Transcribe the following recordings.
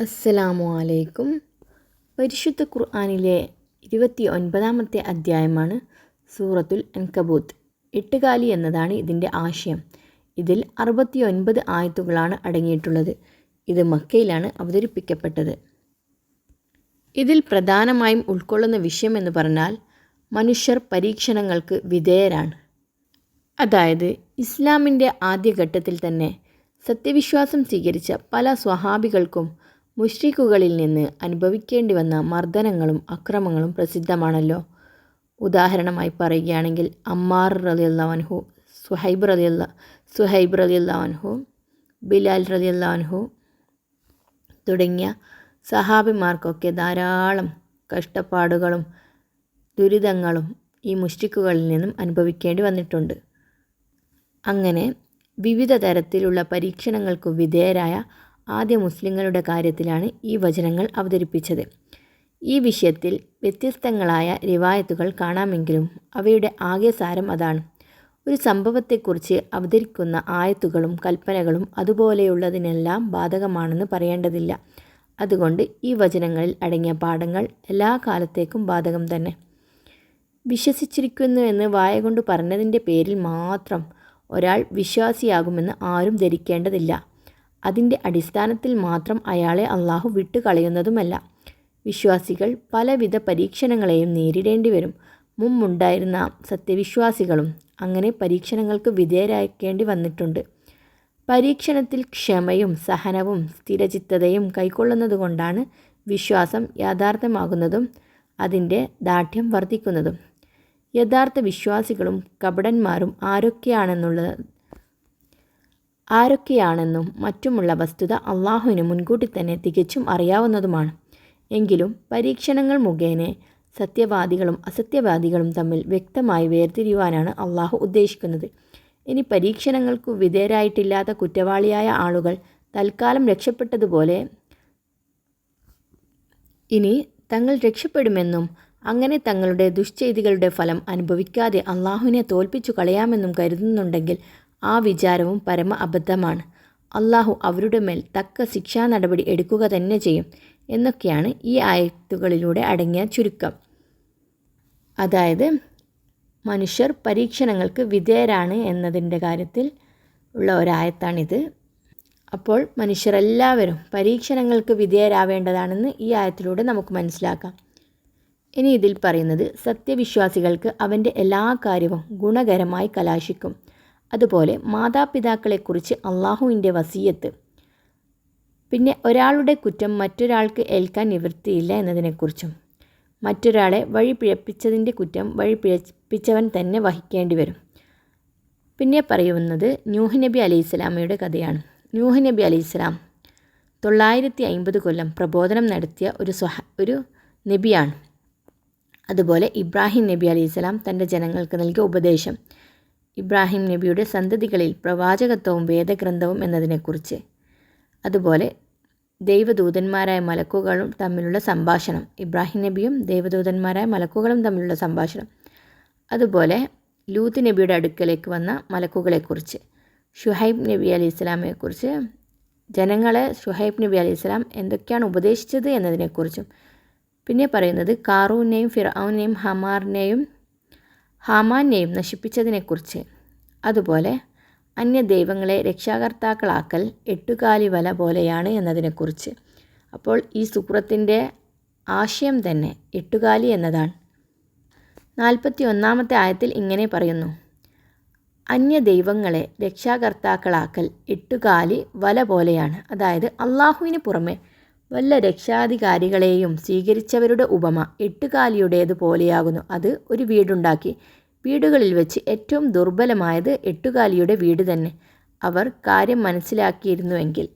അസ്സലാമു അലൈക്കും പരിശുദ്ധ ഖുർആാനിലെ ഇരുപത്തി ഒൻപതാമത്തെ അധ്യായമാണ് സൂറത്തുൽ അൻകബൂത്ത്. എട്ടുകാലി എന്നതാണ് ഇതിന്റെ ആശയം. ഇതിൽ അറുപത്തി ഒൻപത് ആയത്തുകളാണ് അടങ്ങിയിട്ടുള്ളത്. ഇത് മക്കയിലാണ് അവതരിപ്പിക്കപ്പെട്ടത്. ഇതിൽ പ്രധാനമായും ഉൾക്കൊള്ളുന്ന വിഷയം എന്ന് പറഞ്ഞാൽ മനുഷ്യർ പരീക്ഷണങ്ങൾക്ക് വിധേയരാണ്. അതായത് ഇസ്ലാമിന്റെ ആദ്യഘട്ടത്തിൽ തന്നെ സത്യവിശ്വാസം സ്വീകരിച്ച പല സ്വഹാബികൾക്കും മുഷ്രിഖുകളിൽ നിന്ന് അനുഭവിക്കേണ്ടി വന്ന മർദ്ദനങ്ങളും അക്രമങ്ങളും പ്രസിദ്ധമാണല്ലോ. ഉദാഹരണമായി പറയുകയാണെങ്കിൽ അമ്മാർ റലിയല്ലാൻഹു സുഹൈബ് റലിയല്ല സുഹൈബ് റലിയല്ലാൻഹു ബിലാൽ റലിയല്ലാൻഹു തുടങ്ങിയ സഹാബിമാർക്കൊക്കെ ധാരാളം കഷ്ടപ്പാടുകളും ദുരിതങ്ങളും ഈ മുഷ്ടിക്കുകളിൽ നിന്നും അനുഭവിക്കേണ്ടി വന്നിട്ടുണ്ട്. അങ്ങനെ വിവിധ തരത്തിലുള്ള പരീക്ഷണങ്ങൾക്കു വിധേയരായ ആദ്യ മുസ്ലിങ്ങളുടെ കാര്യത്തിലാണ് ഈ വചനങ്ങൾ അവതരിപ്പിച്ചത്. ഈ വിഷയത്തിൽ വ്യത്യസ്തങ്ങളായ റിവായത്തുകൾ കാണാമെങ്കിലും അവയുടെ ആകെ സാരം അതാണ്. ഒരു സംഭവത്തെക്കുറിച്ച് അവതരിക്കുന്ന ആയത്തുകളും കൽപ്പനകളും അതുപോലെയുള്ളതിനെല്ലാം ബാധകമാണെന്ന് പറയേണ്ടതില്ല. അതുകൊണ്ട് ഈ വചനങ്ങളിൽ അടങ്ങിയ പാഠങ്ങൾ എല്ലാ കാലത്തേക്കും ബാധകം തന്നെ. വിശ്വസിച്ചിരിക്കുന്നുവെന്ന് വായ കൊണ്ട് പറഞ്ഞതിന്റെ പേരിൽ മാത്രം ഒരാൾ വിശ്വാസിയാകുമെന്ന് ആരും ധരിക്കേണ്ടതില്ല. അതിന്റെ അടിസ്ഥാനത്തിൽ മാത്രം അയാളെ അള്ളാഹു വിട്ടുകളയുന്നതുമല്ല. വിശ്വാസികൾ പലവിധ പരീക്ഷണങ്ങളെയും നേരിടേണ്ടി വരും മുമ്പുണ്ടായിരുന്ന സത്യവിശ്വാസികളും അങ്ങനെ പരീക്ഷണങ്ങൾക്ക് വിധേയരാക്കേണ്ടി വന്നിട്ടുണ്ട്. പരീക്ഷണത്തിൽ ക്ഷമയും സഹനവും സ്ഥിരചിത്തതയും കൈക്കൊള്ളുന്നതുകൊണ്ടാണ് വിശ്വാസം യാഥാർത്ഥ്യമാകുന്നതും അതിന്റെ ദാർഢ്യം വർദ്ധിക്കുന്നതും. യഥാർത്ഥ വിശ്വാസികളും കപടന്മാരും ആരൊക്കെയാണെന്നുള്ളത് ആരൊക്കെയാണെന്നും മറ്റുമുള്ള വസ്തുത അള്ളാഹുവിന് മുൻകൂട്ടി തന്നെ തികച്ചും അറിയാവുന്നതുമാണ്. എങ്കിലും പരീക്ഷണങ്ങൾ മുഖേന സത്യവാദികളും അസത്യവാദികളും തമ്മിൽ വ്യക്തമായി വേർതിരിയുവാനാണ് അള്ളാഹു ഉദ്ദേശിക്കുന്നത്. ഇനി പരീക്ഷണങ്ങൾക്കു വിധേയരായിട്ടില്ലാത്ത കുറ്റവാളിയായ ആളുകൾ തൽക്കാലം രക്ഷപ്പെട്ടതുപോലെ ഇനി തങ്ങൾ രക്ഷപ്പെടുമെന്നും അങ്ങനെ തങ്ങളുടെ ദുശ്ചെയ്തികളുടെ ഫലം അനുഭവിക്കാതെ അള്ളാഹുവിനെ തോൽപ്പിച്ചു കളയാമെന്നും കരുതുന്നുണ്ടെങ്കിൽ ആ വിചാരവും പരമ അബദ്ധമാണ്. അള്ളാഹു അവരുടെ മേൽ തക്ക ശിക്ഷാ നടപടി എടുക്കുക തന്നെ ചെയ്യും എന്നൊക്കെയാണ് ഈ ആയത്തുകളിലൂടെ അടങ്ങിയ ചുരുക്കം. അതായത് മനുഷ്യർ പരീക്ഷണങ്ങൾക്ക് വിധേയരാണ് എന്നതിന്റെ കാര്യത്തിൽ ഉള്ള ഒരായത്താണിത്. അപ്പോൾ മനുഷ്യരെല്ലാവരും പരീക്ഷണങ്ങൾക്ക് വിധേയരാവേണ്ടതാണെന്ന് ഈ ആയത്തിലൂടെ നമുക്ക് മനസ്സിലാക്കാം. ഇനി ഇതിൽ പറയുന്നത് സത്യവിശ്വാസികൾക്ക് അവന്റെ എല്ലാ കാര്യവും ഗുണകരമായി കലാശിക്കും. അതുപോലെ മാതാപിതാക്കളെക്കുറിച്ച് അള്ളാഹുവിന്റെ വസീയത്ത്. പിന്നെ ഒരാളുടെ കുറ്റം മറ്റൊരാൾക്ക് ഏൽക്കാൻ നിവൃത്തിയില്ല എന്നതിനെക്കുറിച്ചും മറ്റൊരാളെ വഴി പിഴപ്പിച്ചതിന്റെ കുറ്റം വഴി പിഴപ്പിച്ചവൻ തന്നെ വഹിക്കേണ്ടി വരും. പിന്നെ പറയുന്നത് ന്യൂഹ് നബി സ്വലാമയുടെ കഥയാണ്. ന്യൂഹ് നബി അലൈഹി സ്വലാം തൊള്ളായിരത്തി അമ്പത് കൊല്ലം പ്രബോധനം നടത്തിയ ഒരു സ്വഹ ഒരു നബിയാണ്. അതുപോലെ ഇബ്രാഹിം നബി അലൈഹി സ്വലാം തന്റെ ജനങ്ങൾക്ക് നൽകിയ ഉപദേശം ഇബ്രാഹിം നബിയുടെ സന്തതികളിൽ പ്രവാചകത്വവും വേദഗ്രന്ഥവും എന്നതിനെക്കുറിച്ച്. അതുപോലെ ദൈവദൂതന്മാരായ മലക്കുകളും തമ്മിലുള്ള സംഭാഷണം. ഇബ്രാഹിം നബിയും ദൈവദൂതന്മാരായ മലക്കുകളും തമ്മിലുള്ള സംഭാഷണം. അതുപോലെ ലൂത്ത് നബിയുടെ അടുക്കലേക്ക് വന്ന മലക്കുകളെക്കുറിച്ച്. ഷുഹൈബ് നബി അലി ഇസ്ലാമിനെക്കുറിച്ച് ജനങ്ങളെ ഷുഹൈബ് നബി അലി ഇസ്ലാം എന്തൊക്കെയാണ് ഉപദേശിച്ചത് എന്നതിനെക്കുറിച്ചും. പിന്നെ പറയുന്നത് കാറൂനെയും ഫിറൌനെയും ഹമാറിനെയും ഹാമാനെയും നശിപ്പിച്ചതിനെക്കുറിച്ച്. അതുപോലെ അന്യ ദൈവങ്ങളെ രക്ഷാകർത്താക്കളാക്കൽ എട്ടുകാലി വല പോലെയാണ് എന്നതിനെക്കുറിച്ച്. അപ്പോൾ ഈ സൂറത്തിന്റെ ആശയം തന്നെ എട്ടുകാലി എന്നതാണ്. നാൽപ്പത്തി ഒന്നാമത്തെ ആയത്തിൽ ഇങ്ങനെ പറയുന്നു. അന്യ ദൈവങ്ങളെ രക്ഷാകർത്താക്കളാക്കൽ എട്ടുകാലി വല പോലെയാണ്. അതായത് അള്ളാഹുവിന് പുറമെ വല്ല രക്ഷാധികാരികളെയും സ്വീകരിച്ചവരുടെ ഉപമ എട്ടുകാലിയുടേത് പോലെയാകുന്നു. അത് ഒരു വീടുണ്ടാക്കി. വീടുകളിൽ വെച്ച് ഏറ്റവും ദുർബലമായത് എട്ടുകാലിയുടെ വീട് തന്നെ. അവർ കാര്യം മനസ്സിലാക്കിയിരുന്നുവെങ്കിൽ.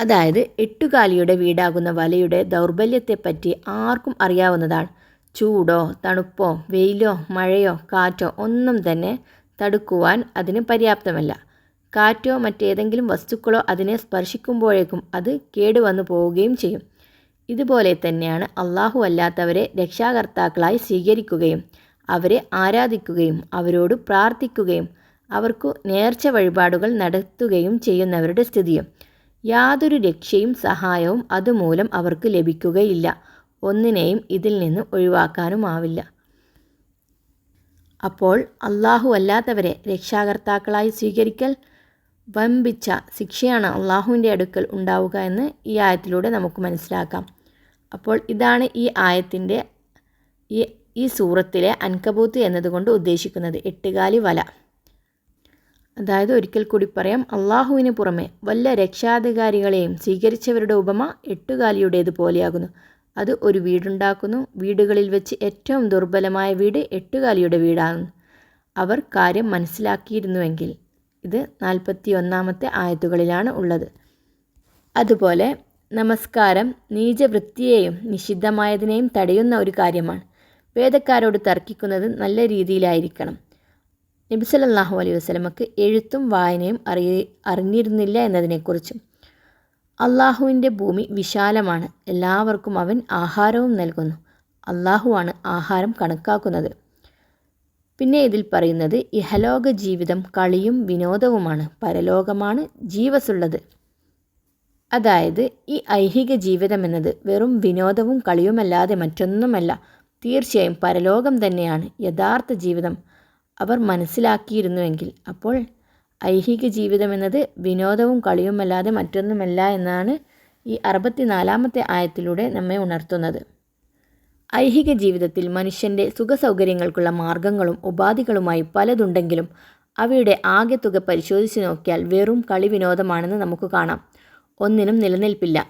അതായത് എട്ടുകാലിയുടെ വീടാകുന്ന വലയുടെ ദൗർബല്യത്തെപ്പറ്റി ആർക്കും അറിയാവുന്നതാണ്. ചൂടോ തണുപ്പോ വെയിലോ മഴയോ കാറ്റോ ഒന്നും തന്നെ തടുക്കുവാൻ അതിന് പര്യാപ്തമല്ല. കാറ്റോ മറ്റേതെങ്കിലും വസ്തുക്കളോ അതിനെ സ്പർശിക്കുമ്പോഴേക്കും അത് കേടുവന്നു പോവുകയും ചെയ്യും. ഇതുപോലെ തന്നെയാണ് അള്ളാഹു അല്ലാത്തവരെ രക്ഷാകർത്താക്കളായി സ്വീകരിക്കുകയും അവരെ ആരാധിക്കുകയും അവരോട് പ്രാർത്ഥിക്കുകയും അവർക്കു നേർച്ച വഴിപാടുകൾ നടത്തുകയും ചെയ്യുന്നവരുടെ സ്ഥിതിയും. യാതൊരു രക്ഷയും സഹായവും അതുമൂലം അവർക്ക് ലഭിക്കുകയില്ല. ഒന്നിനെയും ഇതിൽ നിന്ന് ഒഴിവാക്കാനുമാവില്ല. അപ്പോൾ അള്ളാഹു അല്ലാത്തവരെ രക്ഷാകർത്താക്കളായി സ്വീകരിക്കൽ വമ്പിച്ച ശിക്ഷയാണ് അള്ളാഹുവിന്റെ അടുക്കൽ ഉണ്ടാവുക എന്ന് ഈ ആയത്തിലൂടെ നമുക്ക് മനസ്സിലാക്കാം. അപ്പോൾ ഇതാണ് ഈ ആയത്തിന്റെ ഈ ഈ സൂറത്തിലെ അൻകബൂത്ത് എന്നതുകൊണ്ട് ഉദ്ദേശിക്കുന്നത്. എട്ടുകാലി വല. അതായത് ഒരിക്കൽ കൂടി പറയാം അള്ളാഹുവിന് പുറമെ വല്ല രക്ഷാധികാരികളെയും സ്വീകരിച്ചവരുടെ ഉപമ എട്ടുകാലിയുടേത് പോലെയാകുന്നു. അത് ഒരു വീടുണ്ടാക്കുന്നു. വീടുകളിൽ വെച്ച് ഏറ്റവും ദുർബലമായ വീട് എട്ടുകാലിയുടെ വീടാണ്. അവർ കാര്യം മനസ്സിലാക്കിയിരുന്നുവെങ്കിൽ ഇത് നാൽപ്പത്തി ഒന്നാമത്തെ ആയത്തുകളിലാണ് ഉള്ളത്. അതുപോലെ നമസ്കാരം നീചവൃത്തിയെയും നിഷിദ്ധമായതിനെയും തടയുന്ന ഒരു കാര്യമാണ്. വേദക്കാരോട് തർക്കിക്കുന്നത് നല്ല രീതിയിലായിരിക്കണം. നബി സല്ലല്ലാഹു അലൈഹി വസല്ലമക്ക് എഴുത്തും വായനയും അറിയ അറിഞ്ഞിരുന്നില്ല എന്നതിനെക്കുറിച്ചും. അള്ളാഹുവിന്റെ ഭൂമി വിശാലമാണ്. എല്ലാവർക്കും അവൻ ആഹാരവും നൽകുന്നു. അള്ളാഹുവാണ് ആഹാരം കണക്കാക്കുന്നത്. പിന്നെ ഇതിൽ പറയുന്നത് ഇഹലോക ജീവിതം കളിയും വിനോദവുമാണ് പരലോകമാണ് ജീവസുള്ളത്. അതായത് ഈ ഐഹിക ജീവിതം എന്നത് വെറും വിനോദവും കളിയുമല്ലാതെ മറ്റൊന്നുമല്ല തീർച്ചയായും പരലോകം തന്നെയാണ് യഥാർത്ഥ ജീവിതം അവർ മനസ്സിലാക്കിയിരുന്നുവെങ്കിൽ. അപ്പോൾ ഐഹിക ജീവിതം എന്നത് വിനോദവും കളിയുമല്ലാതെ മറ്റൊന്നുമല്ല എന്നാണ് ഈ അറുപത്തിനാലാമത്തെ ആയത്തിലൂടെ നമ്മെ ഉണർത്തുന്നത്. ഐഹിക ജീവിതത്തിൽ മനുഷ്യന്റെ സുഖസൗകര്യങ്ങൾക്കുള്ള മാർഗങ്ങളും ഉപാധികളുമായി പലതുണ്ടെങ്കിലും അവയുടെ ആകെ തുക പരിശോധിച്ച് നോക്കിയാൽ വെറും കളി വിനോദമാണെന്ന് നമുക്ക് കാണാം. ഒന്നിനും നിലനിൽപ്പില്ല.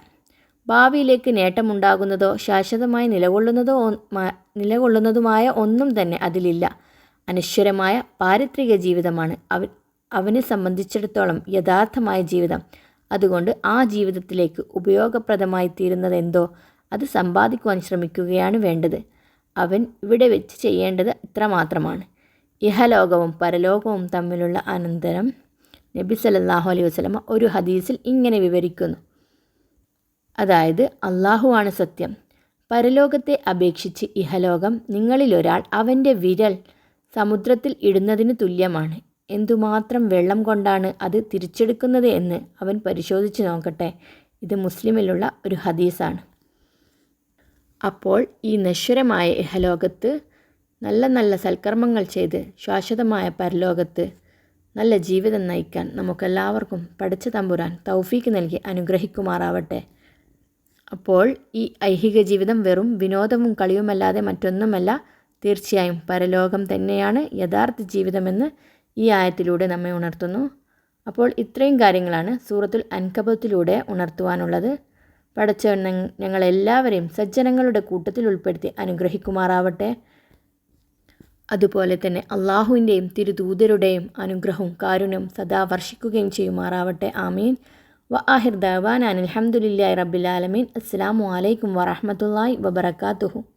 ഭാവിയിലേക്ക് നേട്ടമുണ്ടാകുന്നതോ ശാശ്വതമായി നിലകൊള്ളുന്നതോ നിലകൊള്ളുന്നതുമായ ഒന്നും തന്നെ അതിലില്ല. അനശ്വരമായ പാരിത്രിക ജീവിതമാണ് അവ അവനെ സംബന്ധിച്ചിടത്തോളം യഥാർത്ഥമായ ജീവിതം. അതുകൊണ്ട് ആ ജീവിതത്തിലേക്ക് ഉപയോഗപ്രദമായി തീരുന്നതെന്തോ അത് സമ്പാദിക്കുവാൻ ശ്രമിക്കുകയാണ് വേണ്ടത്. അവൻ ഇവിടെ വെച്ച് ചെയ്യേണ്ടത് ഇത്രമാത്രമാണ്. ഇഹലോകവും പരലോകവും തമ്മിലുള്ള അനന്തരം നബി സല്ലല്ലാഹു അലൈഹി വസ്ലമ ഒരു ഹദീസിൽ ഇങ്ങനെ വിവരിക്കുന്നു. അതായത് അള്ളാഹുവാണ് സത്യം. പരലോകത്തെ അപേക്ഷിച്ച് ഇഹലോകം നിങ്ങളിലൊരാൾ അവന്റെ വിരൽ സമുദ്രത്തിൽ ഇടുന്നതിന് തുല്യമാണ്. എന്തുമാത്രം വെള്ളം കൊണ്ടാണ് അത് തിരിച്ചെടുക്കുന്നത് എന്ന് അവൻ പരിശോധിച്ച് നോക്കട്ടെ. ഇത് മുസ്ലിമിലുള്ള ഒരു ഹദീസാണ്. അപ്പോൾ ഈ നശ്വരമായ ഇഹലോകത്ത് നല്ല നല്ല സൽക്കർമ്മങ്ങൾ ചെയ്ത് ശാശ്വതമായ പരലോകത്ത് നല്ല ജീവിതം നയിക്കാൻ നമുക്കെല്ലാവർക്കും പഠിച്ച തമ്പുരാൻ തൗഫീക്ക് നൽകി അനുഗ്രഹിക്കുമാറാവട്ടെ. അപ്പോൾ ഈ ഐഹിക ജീവിതം വെറും വിനോദവും കളിയുമല്ലാതെ മറ്റൊന്നുമല്ല തീർച്ചയായും പരലോകം തന്നെയാണ് യഥാർത്ഥ ജീവിതമെന്ന് ഈ ആയത്തിലൂടെ നമ്മെ ഉണർത്തുന്നു. അപ്പോൾ ഇത്രയും കാര്യങ്ങളാണ് സൂറത്തുൽ അൻകബത്തിലൂടെ ഉണർത്തുവാനുള്ളത്. പടച്ച ഞങ്ങളെല്ലാവരെയും സജ്ജനങ്ങളുടെ കൂട്ടത്തിൽ ഉൾപ്പെടുത്തി അനുഗ്രഹിക്കുമാറാവട്ടെ. അതുപോലെ തന്നെ അള്ളാഹുവിന്റെയും തിരുദൂതരുടെയും അനുഗ്രഹവും കാരുണ്യം സദാ വർഷിക്കുകയും ചെയ്യുമാറാവട്ടെ. ആമീൻ. വ ആഹിർ ദവാൻ അനിൽഹമുല്ലാ റബ്ബിലാലമീൻ അസ്സാം വലൈക്കും വറഹമത്തല്ലായി വബർക്കാത്തുഹു